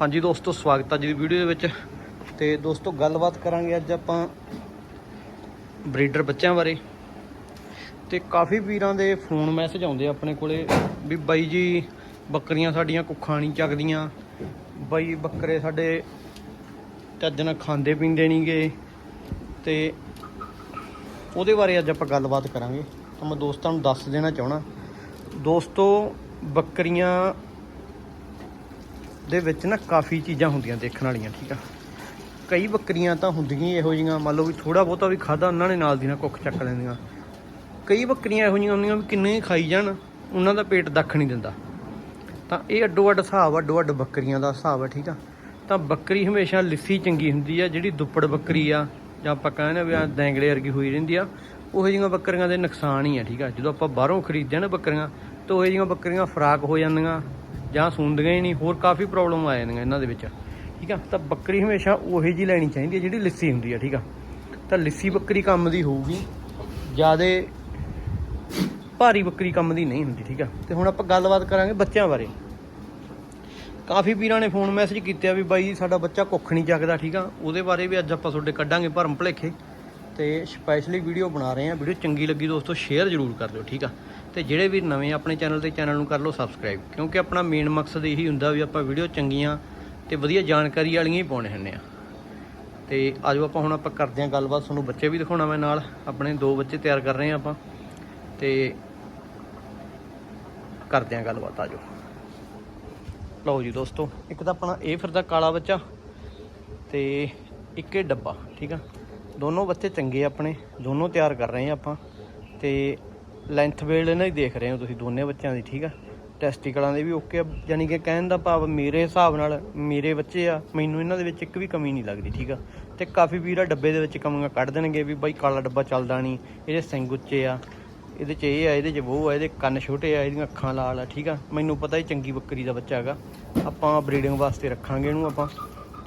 ਹਾਂਜੀ ਦੋਸਤੋ, ਸਵਾਗਤ ਹੈ ਜੀ ਦੀ ਵੀਡੀਓ ਦੇ ਵਿੱਚ। ਤੇ ਦੋਸਤੋ, ਗੱਲਬਾਤ ਕਰਾਂਗੇ ਅੱਜ ਆਪਾਂ ਬਰੀਡਰ ਬੱਚਿਆਂ ਬਾਰੇ। ਤੇ ਕਾਫੀ ਵੀਰਾਂ ਦੇ ਫੋਨ ਮੈਸੇਜ ਆਉਂਦੇ ਆਪਣੇ ਕੋਲੇ ਵੀ ਬਾਈ ਜੀ, ਬੱਕਰੀਆਂ ਸਾਡੀਆਂ ਕੁੱਖਾਂ ਨਹੀਂ ਚੱਕਦੀਆਂ। ਬਾਈ ਬੱਕਰੇ ਸਾਡੇ ਚੱਜ ਨਾਲ ਖਾਂਦੇ ਪੀਂਦੇ ਨਹੀਂਗੇ ਤੇ ਉਹਦੇ ਬਾਰੇ ਅੱਜ ਆਪਾਂ ਗੱਲਬਾਤ ਕਰਾਂਗੇ। ਤਾਂ ਮੈਂ ਦੋਸਤਾਂ ਨੂੰ ਦੱਸ ਦੇਣਾ ਚਾਹਣਾ ਦੋਸਤੋ, ਬੱਕਰੀਆਂ ਦੇ ਵਿੱਚ ਨਾ ਕਾਫੀ ਚੀਜ਼ਾਂ ਹੁੰਦੀਆਂ ਦੇਖਣ ਵਾਲੀਆਂ ਠੀਕ ਆ। ਕਈ ਬੱਕਰੀਆਂ ਤਾਂ ਹੁੰਦੀਆਂ ਹੀ ਇਹੋ ਜਿਹੀਆਂ ਮੰਨ ਲਓ ਵੀ ਥੋੜਾ ਬਹੁਤਾ ਵੀ ਖਾਦਾ ਉਹਨਾਂ ਨੇ ਨਾਲ ਦੀ ਨਾਲ ਕੁੱਖ ਚੱਕ ਲੈਂਦੀਆਂ। ਕਈ ਬੱਕਰੀਆਂ ਇਹੋ ਜਿਹੀਆਂ ਹੁੰਦੀਆਂ ਵੀ ਕਿੰਨੇ ਖਾਈ ਜਾਣ ਉਹਨਾਂ ਦਾ ਪੇਟ ਦੱਖ ਨਹੀਂ ਦਿੰਦਾ। ਤਾਂ ਇਹ ਅੱਡੋ ਅੱਡ ਹਿਸਾਬ ਆ, ਅੱਡੋ ਅੱਡ ਬੱਕਰੀਆਂ ਦਾ ਹਿਸਾਬ ਆ ਠੀਕ ਆ। ਤਾਂ ਬੱਕਰੀ ਹਮੇਸ਼ਾ ਲਿੱਸੀ ਚੰਗੀ ਹੁੰਦੀ ਆ ਜਿਹੜੀ ਦੁੱਪੜ ਬੱਕਰੀ ਆ ਜਾਂ ਆਪਾਂ ਕਹਿੰਦੇ ਵੀ ਆ ਦੈਂਗੜੇ ਵਰਗੀ ਹੋਈ ਰਹਿੰਦੀ ਆ ਉਹੋ ਜਿਹੀਆਂ ਬੱਕਰੀਆਂ ਦੇ ਨੁਕਸਾਨ ਹੀ ਆ ਠੀਕ ਆ। ਜਦੋਂ ਆਪਾਂ ਬਾਹਰੋਂ ਖਰੀਦਦੇ ਆ ਨਾ ਬੱਕਰੀਆਂ ਤਾਂ ਉਹੋ ਜਿਹੀਆਂ ਬੱਕਰੀਆਂ ਫਰਾਕ ਹੋ ਜਾਂਦੀਆਂ ਜਾਂ ਸੂੰਦੀਆਂ ਹੀ ਨਹੀਂ, ਹੋਰ ਕਾਫੀ ਪ੍ਰੋਬਲਮ ਆ ਜਾਂਦੀਆਂ ਇਹਨਾਂ ਦੇ ਵਿੱਚ। ਠੀਕ ਆ? ਤਾਂ ਬੱਕਰੀ ਹਮੇਸ਼ਾ ਉਹੀ ਜੀ ਲੈਣੀ ਚਾਹੀਦੀ ਹੈ ਜਿਹੜੀ ਲਿੱਸੀ ਹੁੰਦੀ ਆ, ਠੀਕ ਆ? ਤਾਂ ਲਿੱਸੀ ਬੱਕਰੀ ਕੰਮ ਦੀ ਹੋਊਗੀ, ਜਿਆਦੇ ਭਾਰੀ ਬੱਕਰੀ ਕੰਮ ਦੀ ਨਹੀਂ ਹੁੰਦੀ, ਠੀਕ ਆ? ਤੇ ਹੁਣ ਆਪਾਂ ਗੱਲਬਾਤ ਕਰਾਂਗੇ ਬੱਚਿਆਂ ਬਾਰੇ। ਕਾਫੀ ਵੀਰਾਂ ਨੇ ਫੋਨ ਮੈਸੇਜ ਕੀਤੇ ਆ ਵੀ ਬਾਈ, ਸਾਡਾ ਬੱਚਾ ਕੁੱਖ ਨਹੀਂ ਚੱਕਦਾ, ਠੀਕ ਆ? ਉਹਦੇ ਬਾਰੇ ਵੀ ਅੱਜ ਆਪਾਂ ਤੁਹਾਡੇ ਕੱਢਾਂਗੇ ਭਰਮ ਭਲੇਖੇ। ਤੇ ਸਪੈਸ਼ਲੀ ਵੀਡੀਓ ਬਣਾ ਰਹੇ ਆ ਵੀਡੀਓ ਚੰਗੀ ਲੱਗੀ ਦੋਸਤੋ ਸ਼ੇਅਰ ਜ਼ਰੂਰ ਕਰ ਦਿਓ, ਠੀਕ ਆ? ਤੇ ਜਿਹੜੇ ਵੀ ਨਵੇਂ ਆਪਣੇ ਚੈਨਲ ਤੇ ਚੈਨਲ ਨੂੰ ਕਰ ਲਓ ਸਬਸਕ੍ਰਾਈਬ ਕਿਉਂਕਿ ਆਪਣਾ ਮੇਨ ਮਕਸਦ ਇਹੀ ਹੁੰਦਾ ਵੀ ਆਪਾਂ ਵੀਡੀਓ ਚੰਗੀਆਂ ਤੇ ਵਧੀਆ ਜਾਣਕਾਰੀ ਵਾਲੀਆਂ ਹੀ ਪਾਉਣੇ ਹੁੰਦੇ ਆ। ਤੇ ਆਜੋ ਆਪਾਂ ਹੁਣ ਆਪਾਂ ਕਰਦੇ ਹਾਂ ਗੱਲਬਾਤ। ਤੁਹਾਨੂੰ ਬੱਚੇ ਵੀ ਦਿਖਾਉਣਾ ਮੈਂ ਨਾਲ। ਆਪਣੇ ਦੋ ਬੱਚੇ ਤਿਆਰ ਕਰ ਰਹੇ ਆ ਆਪਾਂ। ਤੇ ਕਰਦੇ ਹਾਂ ਗੱਲਬਾਤ, ਆਜੋ। ਲਓ ਜੀ ਦੋਸਤੋ, ਇੱਕ ਤਾਂ ਆਪਣਾ ਇਹ ਫਿਰਦਾ ਕਾਲਾ ਬੱਚਾ ਤੇ ਇੱਕ ਇਹ ਡੱਬਾ, ਠੀਕ ਆ? ਦੋਨੋਂ ਬੱਚੇ ਚੰਗੇ ਆਪਣੇ, ਦੋਨੋਂ ਤਿਆਰ ਕਰ ਰਹੇ ਆ ਆਪਾਂ। ਤੇ ਲੈਂਥ ਵੇਲ ਇਹਨਾਂ ਦੀ ਦੇਖ ਰਹੇ ਹੋ ਤੁਸੀਂ ਦੋਨੇ ਬੱਚਿਆਂ ਦੀ, ਠੀਕ ਆ? ਟੈਸਟੀਕਲਾਂ ਦੇ ਵੀ ਓਕੇ ਆ ਯਾਨੀ ਕਿ ਕਹਿਣ ਦਾ ਭਾਵ ਮੇਰੇ ਹਿਸਾਬ ਨਾਲ ਮੇਰੇ ਬੱਚੇ ਆ, ਮੈਨੂੰ ਇਹਨਾਂ ਦੇ ਵਿੱਚ ਇੱਕ ਵੀ ਕਮੀ ਨਹੀਂ ਲੱਗਦੀ, ਠੀਕ ਆ? ਤੇ ਕਾਫੀ ਵੀਰਾ ਡੱਬੇ ਦੇ ਵਿੱਚ ਕਮੀਆਂ ਕੱਢ ਦੇਣਗੇ ਵੀ ਬਾਈ ਕਾਲਾ ਡੱਬਾ ਚੱਲਦਾ ਨਹੀਂ, ਇਹਦੇ ਸਿੰਗ ਉੱਚੇ ਆ, ਇਹਦੇ ਚ ਇਹ ਆ, ਇਹਦੇ ਚ ਉਹ ਆ, ਇਹਦੇ ਕੰਨ ਛੋਟੇ ਆ, ਇਹਦੀਆਂ ਅੱਖਾਂ ਲਾਲ ਆ, ਠੀਕ ਆ? ਮੈਨੂੰ ਪਤਾ ਹੀ ਚੰਗੀ ਬੱਕਰੀ ਦਾ ਬੱਚਾ ਹੈਗਾ, ਆਪਾਂ ਬਰੀਡਿੰਗ ਵਾਸਤੇ ਰੱਖਾਂਗੇ ਇਹਨੂੰ ਆਪਾਂ।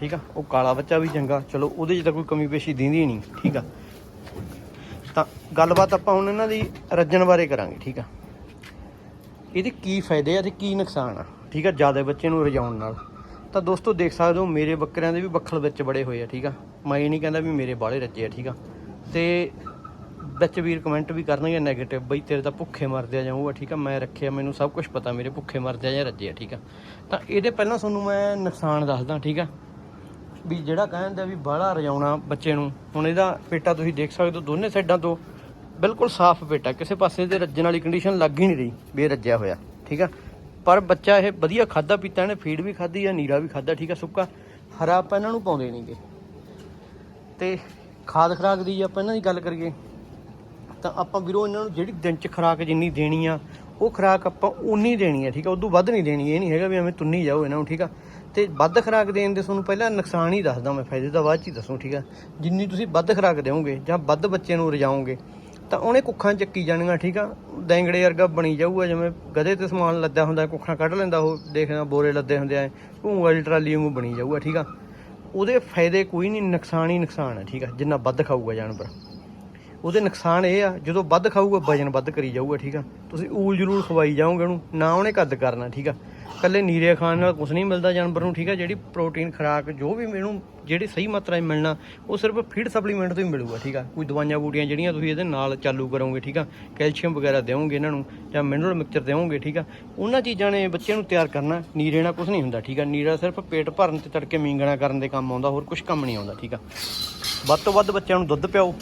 ਠੀਕ ਆ? ਉਹ ਕਾਲਾ ਬੱਚਾ ਵੀ ਚੰਗਾ। ਚਲੋ, ਉਹਦੇ 'ਚ ਤਾਂ ਕੋਈ ਕਮੀ ਪੇਸ਼ੀ ਦਿੰਦੀ ਨਹੀਂ, ਠੀਕ ਆ? ਤਾਂ ਗੱਲਬਾਤ ਆਪਾਂ ਹੁਣ ਇਹਨਾਂ ਦੀ ਰੱਜਣ ਬਾਰੇ ਕਰਾਂਗੇ, ਠੀਕ ਆ? ਇਹਦੇ ਕੀ ਫਾਇਦੇ ਆ ਤੇ ਕੀ ਨੁਕਸਾਨ ਆ, ਠੀਕ ਆ? ਜ਼ਿਆਦਾ ਬੱਚੇ ਨੂੰ ਰਜਾਉਣ ਨਾਲ। ਤਾਂ ਦੋਸਤੋ, ਦੇਖ ਸਕਦੇ ਹੋ, ਮੇਰੇ ਬੱਕਰਿਆਂ ਦੇ ਵੀ ਬੱਖਲ ਵਿੱਚ ਬੜੇ ਹੋਏ ਆ, ਠੀਕ ਆ? ਮੈਂ ਇਹ ਨਹੀਂ ਕਹਿੰਦਾ ਵੀ ਮੇਰੇ ਬਾਲੇ ਰੱਜੇ ਆ, ਠੀਕ ਆ? ਤੇ ਵਿੱਚ ਵੀਰ ਕਮੈਂਟ ਵੀ ਕਰਨਗੇ 네ਗੇਟਿਵ ਬਈ ਤੇਰੇ ਤਾਂ ਭੁੱਖੇ ਮਰਦੇ ਆ ਜਾਊਗਾ ਠੀਕ ਆ? ਮੈਂ ਰੱਖਿਆ, ਮੈਨੂੰ ਸਭ ਕੁਝ ਪਤਾ, ਮੇਰੇ ਭੁੱਖੇ ਮਰਦੇ ਆ ਜਾਂ ਰੱਜੇ ਆ, ਠੀਕ ਆ? ਤਾਂ ਇਹਦੇ ਪਹਿਲਾਂ ਤੁਹਾਨੂੰ ਮੈਂ ਨੁਕਸਾਨ ਦੱਸਦਾ, ਠੀਕ ਆ? ਵੀ ਜਿਹੜਾ ਕਹਿੰਦਾ ਵੀ ਬਾਹਲਾ ਰਜਾਉਣਾ ਬੱਚੇ ਨੂੰ, ਹੁਣ ਇਹਦਾ ਪੇਟਾ ਤੁਸੀਂ ਦੇਖ ਸਕਦੇ ਹੋ ਦੋਨੇ ਸਾਈਡਾਂ ਤੋਂ। ਬਿਲਕੁਲ ਸਾਫ਼ ਪੇਟਾ, ਕਿਸੇ ਪਾਸੇ ਤੇ ਰੱਜਣ ਵਾਲੀ ਕੰਡੀਸ਼ਨ ਲੱਗ ਹੀ ਨਹੀਂ ਰਹੀ ਵੀ ਰੱਜਿਆ ਹੋਇਆ, ਠੀਕ ਆ? ਪਰ ਬੱਚਾ ਇਹ ਵਧੀਆ ਖਾਦਾ ਪੀਤਾ, ਇਹਨੇ ਫੀਡ ਵੀ ਖਾਧੀ ਆ, ਨੀਰਾ ਵੀ ਖਾਦਾ ਠੀਕ ਆ, ਸੁੱਕਾ। ਹਰਾ ਆਪਾਂ ਇਹਨਾਂ ਨੂੰ ਪਾਉਂਦੇ ਨਹੀਂਗੇ। ਤੇ ਖਾਦ ਖਰਾਕ ਦੀ ਆਪਾਂ ਇਹਨਾਂ ਦੀ ਗੱਲ ਕਰੀਏ, ਤਾਂ ਆਪਾਂ ਵੀਰੋ ਇਹਨਾਂ ਨੂੰ ਜਿਹੜੀ ਦਿਨ ਚ ਖਰਾਕ ਜਿੰਨੀ ਦੇਣੀ ਆ, ਉਹ ਖਰਾਕ ਆਪਾਂ ਉਨੀ ਦੇਣੀ ਆ, ਠੀਕ ਆ? ਉਦੋਂ ਵੱਧ ਨਹੀਂ ਦੇਣੀ, ਇਹ ਨਹੀਂ ਹੈਗਾ ਵੀ ਐਵੇਂ ਤੁੰਨੀ ਜਾਓ ਇਹਨਾਂ ਨੂੰ, ਠੀਕ ਆ? ਤੇ ਵੱਧ ਖਰਾਕ ਦੇਣ ਦੇ ਤੁਹਾਨੂੰ ਪਹਿਲਾਂ ਨੁਕਸਾਨ ਹੀ ਦੱਸਦਾ ਮੈਂ, ਫਾਇਦੇ ਤਾਂ ਬਾਅਦ ਚ ਹੀ ਦੱਸੂ, ਠੀਕ ਆ? ਜਿੰਨੀ ਤੁਸੀਂ ਵੱਧ ਖਰਾਕ ਦਿਓਗੇ ਜਾਂ ਵੱਧ ਬੱਚੇ ਨੂੰ ਰਜਾਓਗੇ, ਤਾਂ ਉਹਨੇ ਕੁੱਖਾਂ ਚੱਕੀ ਜਾਣੀਆਂ, ਠੀਕ ਆ? ਦੈਂਗੜੇ ਵਰਗਾ ਬਣੀ ਜਾਊਗਾ, ਜਿਵੇਂ ਗਧੇ ਤੇ ਸਮਾਨ ਲੱਦਿਆ ਹੁੰਦਾ, ਕੁੱਖਾਂ ਕੱਢ ਲੈਂਦਾ ਉਹ ਦੇਖਦਾ ਬੋਰੇ ਲੱਦੇ ਹੁੰਦੇ ਆ ਉਹ ਵਾਲੀ ਟਰਾਲੀ ਵਾਂਗੂ ਬਣੀ ਜਾਊਗਾ, ਠੀਕ ਆ? ਉਹਦੇ ਫਾਇਦੇ ਕੋਈ ਨਹੀਂ, ਨੁਕਸਾਨ ਹੀ ਨੁਕਸਾਨ ਹੈ ਠੀਕ ਆ? ਜਿੰਨਾ ਵੱਧ ਖਾਊਗਾ ਜਾਨਵਰ। ਉਹਦੇ ਨੁਕਸਾਨ ਇਹ ਆ, ਜਦੋਂ ਵੱਧ ਖਾਊਗਾ, ਵਜਨ ਵੱਧ ਕਰੀ ਜਾਊਗਾ, ਠੀਕ ਆ? ਤੁਸੀਂ ਊਲ ਜ਼ਰੂਰ ਖਵਾਈ ਜਾਓਗੇ ਉਹਨੂੰ, ਨਾ ਉਹਨੇ ਕੱਦ ਕਰਨਾ, ਠੀਕ ਆ? ਕੱਲੇ ਨੀਰੇ ਖਾਣ ਨਾਲ ਕੁਝ ਨਹੀਂ ਮਿਲਦਾ, ਜਾਨਵਰ ਨੂੰ, ਠੀਕ ਆ ਜਿਹੜੀ ਪ੍ਰੋਟੀਨ ਖੁਰਾਕ, ਜੋ ਵੀ ਇਹਨੂੰ ਜਿਹੜੀ ਸਹੀ ਮਾਤਰਾ 'ਚ ਮਿਲਣਾ, ਉਹ ਸਿਰਫ ਫੀਡ ਸਪਲੀਮੈਂਟ ਤੋਂ ਹੀ ਮਿਲੂਗਾ, ਠੀਕ ਆ? ਕੋਈ ਦਵਾਈਆਂ ਬੂਟੀਆਂ ਜਿਹੜੀਆਂ ਤੁਸੀਂ ਇਹਦੇ ਨਾਲ ਚਾਲੂ ਕਰੋਗੇ, ਠੀਕ ਆ? ਕੈਲਸ਼ੀਅਮ ਵਗੈਰਾ ਦਿਓਗੇ ਇਹਨਾਂ ਨੂੰ, ਜਾਂ ਮਿਨਰਲ ਮਿਕਸਚਰ ਦਿਓਗੇ, ਠੀਕ ਆ? ਉਹਨਾਂ ਚੀਜ਼ਾਂ ਨੇ ਬੱਚੇ ਨੂੰ ਤਿਆਰ ਕਰਨਾ, ਨੀਰੇ ਨਾਲ ਕੁਝ ਨਹੀਂ ਹੁੰਦਾ, ਠੀਕ ਆ? ਨੀਰਾ ਸਿਰਫ ਪੇਟ ਭਰਨ ਤੇ ਤੜਕੇ ਮੀਂਗਣਾ ਕਰਨ ਦੇ ਕੰਮ ਆਉਂਦਾ, ਹੋਰ ਕੁਝ ਕੰਮ ਨਹੀਂ ਆਉਂਦਾ, ਠੀਕ ਆ? ਵੱਧ ਤੋਂ ਵੱਧ ਬੱਚਿਆਂ ਨੂੰ ਦੁੱਧ ਪਿਓ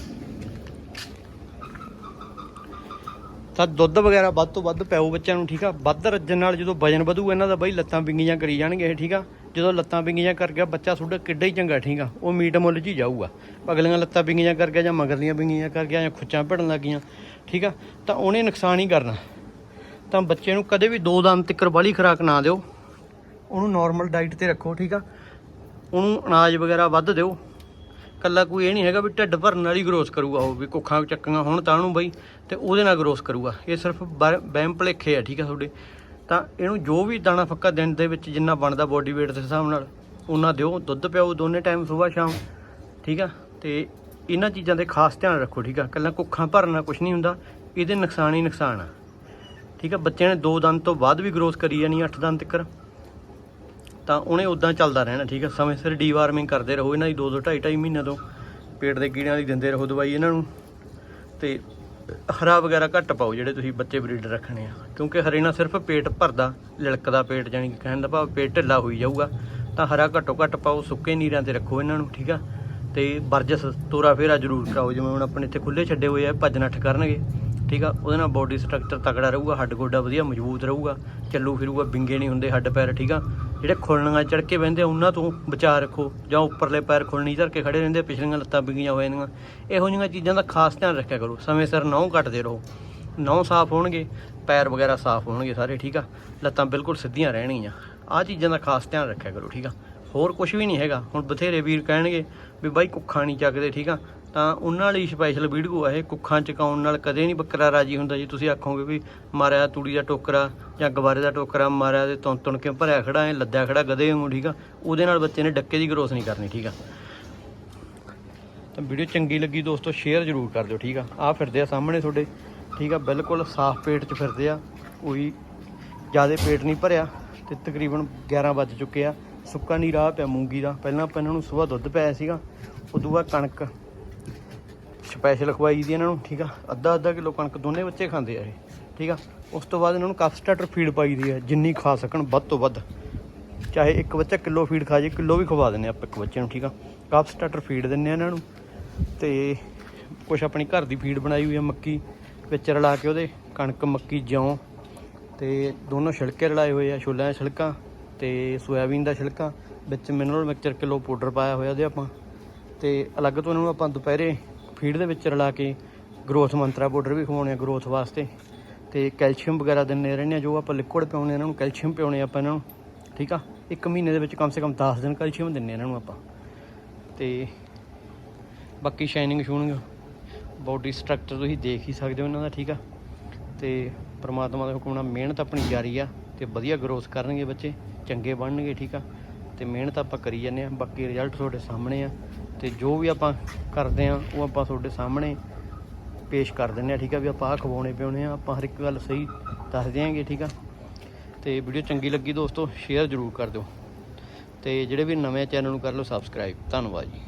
ਤਾਂ ਦੁੱਧ ਵਗੈਰਾ ਵੱਧ ਤੋਂ ਵੱਧ ਪਿਆਓ ਬੱਚਿਆਂ ਨੂੰ, ਠੀਕ ਆ? ਵੱਧ ਰੱਜਣ ਨਾਲ ਜਦੋਂ ਵਜਨ ਵਧੂਗਾ ਇਹਨਾਂ ਦਾ ਬਈ ਲੱਤਾਂ ਪਿੰਗੀਆਂ ਕਰੀ ਜਾਣਗੇ ਇਹ, ਠੀਕ ਆ? ਜਦੋਂ ਲੱਤਾਂ ਪਿੰਗੀਆਂ ਕਰ ਗਿਆ, ਬੱਚਾ ਤੁਹਾਡਾ ਕਿੱਡਾ ਹੀ ਚੰਗਾ, ਠੀਕ ਆ? ਉਹ ਮੀਟ ਮੁੱਲ 'ਚ ਹੀ ਜਾਊਗਾ। ਅਗਲੀਆਂ ਲੱਤਾਂ ਪਿੰਗੀਆਂ ਕਰ ਗਿਆ ਜਾਂ ਮਗਰਲੀਆਂ ਪਿੰਗੀਆਂ ਕਰ ਗਿਆ ਜਾਂ ਖੁੱਚਾਂ ਭੜਨ ਲੱਗੀਆਂ, ਠੀਕ ਆ? ਤਾਂ ਉਹਨੇ ਨੁਕਸਾਨ ਹੀ ਕਰਨਾ। ਤਾਂ ਬੱਚੇ ਨੂੰ ਕਦੇ ਵੀ ਦੋ ਦਮ ਤੱਕ ਵਾਲੀ ਖੁਰਾਕ ਨਾ ਦਿਓ। ਉਹਨੂੰ ਨਾਰਮਲ ਡਾਈਟ ਤੇ ਰੱਖੋ, ਠੀਕ ਆ? ਉਹਨੂੰ ਅਨਾਜ ਵਗੈਰਾ ਵੱਧ ਦਿਓ। ਕੱਲਾ ਕੋਈ ਇਹ ਨਹੀਂ ਹੈਗਾ ਵੀ ਢਿੱਡ ਭਰਨ ਵਾਲੀ ਗਰੋਸ ਕਰੂਗਾ ਉਹ ਵੀ, ਕੁੱਖਾਂ ਚੱਕੀਆਂ ਹੁਣ ਤਾਂ ਉਹਨੂੰ ਬਈ, ਤੇ ਉਹਦੇ ਨਾਲ ਗਰੋਸ ਕਰੂਗਾ। ਇਹ ਸਿਰਫ ਬਰ- ਵਹਿਮ ਭਲੇਖੇ ਆ, ਠੀਕ ਆ ਤੁਹਾਡੇ। ਤਾਂ ਇਹਨੂੰ ਜੋ ਵੀ ਦਾਣਾ ਫੱਕਾ ਦਿਨ ਦੇ ਵਿੱਚ ਜਿੰਨਾ ਬਣਦਾ ਬੋਡੀ weight ਦੇ ਹਿਸਾਬ ਨਾਲ, ਉਹਨਾਂ ਦਿਓ, ਦੁੱਧ ਪਿਓ ਦੋਨੇ ਟਾਈਮ ਸਵੇਰ, ਸ਼ਾਮ, ਠੀਕ ਆ? ਤੇ ਇਹਨਾਂ ਚੀਜ਼ਾਂ ਦੇ ਖਾਸ ਧਿਆਨ ਰੱਖੋ, ਠੀਕ ਆ? ਕੱਲਾ ਕੁੱਖਾਂ ਭਰਨਾ ਕੁਝ ਨਹੀਂ ਹੁੰਦਾ, ਇਹਦੇ ਨੁਕਸਾਨ ਹੀ ਨੁਕਸਾਨ ਆ। ਠੀਕ ਆ? ਬੱਚਿਆਂ ਨੇ ਦੋ ਦੰਦ ਤੋਂ ਬਾਅਦ ਵੀ ਗਰੋਥ ਕਰੀ ਜਾਣੀ 8 ਦੰਦ ਤੱਕ। ਤਾਂ ਉਹਨੇ ਉਦਾਂ ਚੱਲਦਾ ਰਹਿਣਾ, ਠੀਕ ਹੈ ਸਮੇਂ ਸਿਰ ਡੀਵਾਰਮਿੰਗ ਕਰਦੇ ਰਹੋ, ਇਹਨਾਂ ਦੀ 2 2 2.5 2.5 ਮਹੀਨਿਆਂ ਤੋਂ। ਪੇਟ ਦੇ ਕੀੜਿਆਂ ਦੀ ਦਿੰਦੇ ਰਹੋ ਦਵਾਈ ਇਹਨਾਂ ਨੂੰ। ਤੇ ਹਰਾ ਵਗੈਰਾ ਘੱਟ ਪਾਓ, ਜਿਹੜੇ ਤੁਸੀਂ ਬੱਚੇ ਬਰੀਡ ਰੱਖਣੇ ਆ। ਕਿਉਂਕਿ ਹਰੇ ਨਾਲ ਸਿਰਫ ਪੇਟ ਭਰਦਾ, ਲਿਲਕਦਾ ਪੇਟ ਜਾਨੀ ਕਿ ਕਹਿਣ ਦਾ ਭਾਵ ਪੇਟ ਢਿੱਲਾ ਹੋਈ ਜਾਊਗਾ। ਤਾਂ ਹਰਾ ਘੱਟੋ ਘੱਟ ਪਾਓ, ਸੁੱਕੇ ਨੀਰਾਂ ਤੇ ਰੱਖੋ ਇਹਨਾਂ ਨੂੰ, ਠੀਕ ਆ? ਤੇ ਵਰਜਸ ਤੋਰਾ ਫੇਰਾ ਜ਼ਰੂਰ ਕਰਾਓ ਜਿਵੇਂ ਹੁਣ ਆਪਣੇ ਇੱਥੇ ਖੁੱਲੇ ਛੱਡੇ ਹੋਏ ਆ, ਭੱਜ ਨੱਠ ਕਰਨਗੇ, ਠੀਕ ਆ? ਉਹਦੇ ਨਾਲ ਬਾਡੀ ਸਟਰਕਚਰ ਤਕੜਾ ਰਹੂਗਾ, ਹੱਡ ਗੋਡਾ ਵਧੀਆ ਮਜ਼ਬੂਤ ਰਹੂਗਾ, ਚੱਲੂ ਫਿਰੂਗਾ, ਬਿੰਗੇ ਨਹੀਂ ਹੁੰਦੇ ਹੱਡ ਪੈਰ, ਠੀਕ ਆ? ਜਿਹੜੇ ਖੁਰਲੀਆਂ ਚੜ ਕੇ ਬਹਿੰਦੇ ਉਹਨਾਂ ਤੋਂ ਬਚਾ ਰੱਖੋ। ਜਾਂ ਉੱਪਰਲੇ ਪੈਰ ਖੁਰਲੀ ਧਰ ਕੇ ਖੜੇ ਰਹਿੰਦੇ ਪਿਛਲੀਆਂ ਲੱਤਾਂ ਬਿੰਗੀਆਂ ਹੋ ਜਾਂਦੀਆਂ ਇਹੋ ਜਿਹੀਆਂ ਚੀਜ਼ਾਂ ਦਾ ਖਾਸ ਧਿਆਨ ਰੱਖਿਆ ਕਰੋ। ਸਮੇਂ ਸਿਰ ਨਹੁੰ ਕੱਟਦੇ ਰਹੋ। ਨਹੁੰ ਸਾਫ਼ ਹੋਣਗੇ, ਪੈਰ ਵਗੈਰਾ ਸਾਫ਼ ਹੋਣਗੇ ਸਾਰੇ, ਠੀਕ ਆ? ਲੱਤਾਂ ਬਿਲਕੁਲ ਸਿੱਧੀਆਂ ਰਹਿਣਗੀਆਂ। ਆਹ ਚੀਜ਼ਾਂ ਦਾ ਖਾਸ ਧਿਆਨ ਰੱਖਿਆ ਕਰੋ, ਠੀਕ ਆ? ਹੋਰ ਕੁਝ ਵੀ ਨਹੀਂ ਹੈਗਾ। ਹੁਣ ਬਥੇਰੇ ਵੀਰ ਕਹਿਣਗੇ ਵੀ ਬਾਈ ਕੁੱਖਾਂ ਨਹੀਂ ਚੱਕਦੇ, ਠੀਕ ਆ? ਤਾਂ ਉਹਨਾਂ ਲਈ ਸਪੈਸ਼ਲ ਵੀਡੀਓ ਆ ਇਹ, ਕੁੱਖਾਂ ਚਕਾਉਣ ਨਾਲ ਕਦੇ ਨਹੀਂ ਬੱਕਰਾ ਰਾਜੀ ਹੁੰਦਾ ਜੀ। ਤੁਸੀਂ ਆਖੋਗੇ ਵੀ ਮਾਰਿਆ ਤੂੜੀ ਦਾ ਟੋਕਰਾ ਜਾਂ ਗਵਾਰੇ ਦਾ ਟੋਕਰਾ, ਮਾਰਿਆ ਤੇ ਤੁਣ ਤੁਣ ਕੇ ਭਰਿਆ ਖੜਾ, ਐ ਲੱਦਿਆ ਖੜਾ ਗਦੇ ਵਾਂਗੂ, ਠੀਕ ਆ? ਉਹਦੇ ਨਾਲ ਬੱਚੇ ਨੇ ਡੱਕੇ ਦੀ ਗਰੋਥ ਨਹੀਂ ਕਰਨੀ, ਠੀਕ ਆ? ਤਾਂ ਵੀਡੀਓ ਚੰਗੀ ਲੱਗੀ ਦੋਸਤੋ ਸ਼ੇਅਰ ਜ਼ਰੂਰ ਕਰ ਦਿਓ, ਠੀਕ ਆ? ਆ ਫਿਰਦੇ ਆ ਸਾਹਮਣੇ ਤੁਹਾਡੇ, ਠੀਕ ਆ? ਬਿਲਕੁਲ ਸਾਫ਼ ਪੇਟ 'ਚ ਫਿਰਦੇ ਆ। ਕੋਈ ਜ਼ਿਆਦਾ ਪੇਟ ਨਹੀਂ ਭਰਿਆ ਤੇ ਤਕਰੀਬਨ 11 ਵੱਜ ਚੁੱਕੇ ਆ। ਸੁੱਕਾ ਨਹੀਂ ਰਾਹ ਪਿਆ ਮੂੰਗੀ ਦਾ। ਪਹਿਲਾਂ ਆਪਾਂ ਇਹਨਾਂ ਨੂੰ ਸਵੇਰ ਦੁੱਧ ਪਾਇਆ ਸੀਗਾ, ਉਦੋਂ ਬਾਅਦ ਕਣਕ ਸਪੈਸ਼ਲ ਖਵਾਈ ਦੀ ਇਹਨਾਂ ਨੂੰ, ਠੀਕ ਆ? ਅੱਧਾ ਅੱਧਾ ਕਿਲੋ ਕਣਕ ਦੋਨੇ ਬੱਚੇ ਖਾਂਦੇ ਆ ਇਹ, ਠੀਕ ਆ? ਉਸ ਤੋਂ ਬਾਅਦ ਇਹਨਾਂ ਨੂੰ ਕਫ ਸਟਾਰਟਰ ਫੀਡ ਪਾਈ ਦੀ ਹੈ ਜਿੰਨੀ ਖਾ ਸਕਣ ਵੱਧ ਤੋਂ ਵੱਧ। ਚਾਹੇ ਇੱਕ ਬੱਚਾ ਕਿਲੋ ਫੀਡ ਖਾ ਜੇ, ਕਿਲੋ ਵੀ ਖਵਾ ਦਿੰਦੇ ਆਪਾਂ ਇੱਕ ਬੱਚੇ ਨੂੰ, ਠੀਕ ਆ? ਕਫ ਸਟਾਰਟਰ ਫੀਡ ਦਿੰਦੇ ਆ ਇਹਨਾਂ ਨੂੰ। ਤੇ ਕੁਝ ਆਪਣੀ ਘਰ ਦੀ ਫੀਡ ਬਣਾਈ ਹੋਈ ਹੈ ਮੱਕੀ ਵਿੱਚ ਰਲਾ ਕੇ ਉਹਦੇ, ਕਣਕ, ਮੱਕੀ, ਜੌਂ। ਤੇ ਦੋਨੋਂ ਛਿਲਕੇ ਰਲਾਏ ਹੋਏ ਆ, ਛੋਲਿਆਂ ਦਾ ਛਿਲਕਾ ਤੇ ਸੋਇਆਬੀਨ ਦਾ ਛਿਲਕਾ, ਵਿੱਚ ਮਿਨਰਲ ਮਿਕਸਚਰ ਕਿਲੋ ਪਾਊਡਰ ਪਾਇਆ ਹੋਇਆ ਉਹਦੇ ਆਪਾਂ। ਤੇ ਅਲੱਗ ਤੋਂ ਇਹਨਾਂ ਨੂੰ ਆਪਾਂ ਦੁਪਹਿਰੇ ਫੀਡ ਦੇ ਵਿੱਚ ਰਲਾ ਕੇ ਗਰੋਥ ਮੰਤਰਾ ਪਾਊਡਰ ਵੀ ਖਵਾਉਣੇ ਆ ਗਰੋਥ ਵਾਸਤੇ। ਤੇ ਕੈਲਸ਼ੀਅਮ ਵਗੈਰਾ ਦਿੰਦੇ ਰਹਿੰਦੇ ਆ ਜੋ ਆਪਾਂ ਲਿਕੁਇਡ ਪਿਆਉਣੇ ਇਹਨਾਂ ਨੂੰ, ਕੈਲਸ਼ੀਅਮ ਪਿਆਉਣੇ ਆਪਾਂ ਇਹਨਾਂ ਨੂੰ, ਠੀਕ ਆ? ਇੱਕ ਮਹੀਨੇ ਦੇ ਵਿੱਚ ਕਮ ਸੇ ਕਮ 10 ਦਿਨ ਕੈਲਸ਼ੀਅਮ ਦਿੰਦੇ ਆ ਇਹਨਾਂ ਨੂੰ ਆਪਾਂ। ਤੇ ਬਾਕੀ ਸ਼ਾਈਨਿੰਗ ਸ਼ੂਨਿੰਗ ਬਾਡੀ ਸਟਰਕਚਰ ਤੁਸੀਂ ਦੇਖ ਹੀ ਸਕਦੇ ਹੋ ਇਹਨਾਂ ਦਾ, ਠੀਕ ਆ? ਤੇ ਪ੍ਰਮਾਤਮਾ ਦੇ ਹੁਕਮ ਨਾਲ ਮਿਹਨਤ ਆਪਣੀ ਜਾਰੀ ਆ, ਤੇ ਵਧੀਆ ਗਰੋਥ ਕਰਨਗੇ ਬੱਚੇ, ਚੰਗੇ ਬਣਨਗੇ, ਠੀਕ ਆ? ਤੇ ਮਿਹਨਤ ਆਪਾਂ ਕਰੀ ਜਾਂਦੇ ਆ, ਬਾਕੀ ਰਿਜ਼ਲਟ ਤੁਹਾਡੇ ਸਾਹਮਣੇ ਆ। ਤੇ ਜੋ ਵੀ ਆਪਾਂ ਕਰਦੇ ਆ ਉਹ ਆਪਾਂ ਤੁਹਾਡੇ ਸਾਹਮਣੇ ਪੇਸ਼ ਕਰ ਦਿੰਦੇ ਆ ਠੀਕ ਆ? ਵੀ ਆਪਾਂ ਆਹ ਖਵਾਉਣੇ ਪਿਉਣੇ ਆ, ਆਪਾਂ ਹਰ ਇੱਕ ਗੱਲ ਸਹੀ ਦੱਸ ਦਿਆਂਗੇ, ਠੀਕ ਆ? ਤੇ ਵੀਡੀਓ ਚੰਗੀ ਲੱਗੀ ਦੋਸਤੋ, ਸ਼ੇਅਰ ਜ਼ਰੂਰ ਕਰ ਦਿਓ। ਤੇ ਜਿਹੜੇ ਵੀ ਨਵੇਂ ਚੈਨਲ ਨੂੰ ਕਰ ਲਓ, ਸਬਸਕ੍ਰਾਈਬ। ਧੰਨਵਾਦ ਜੀ।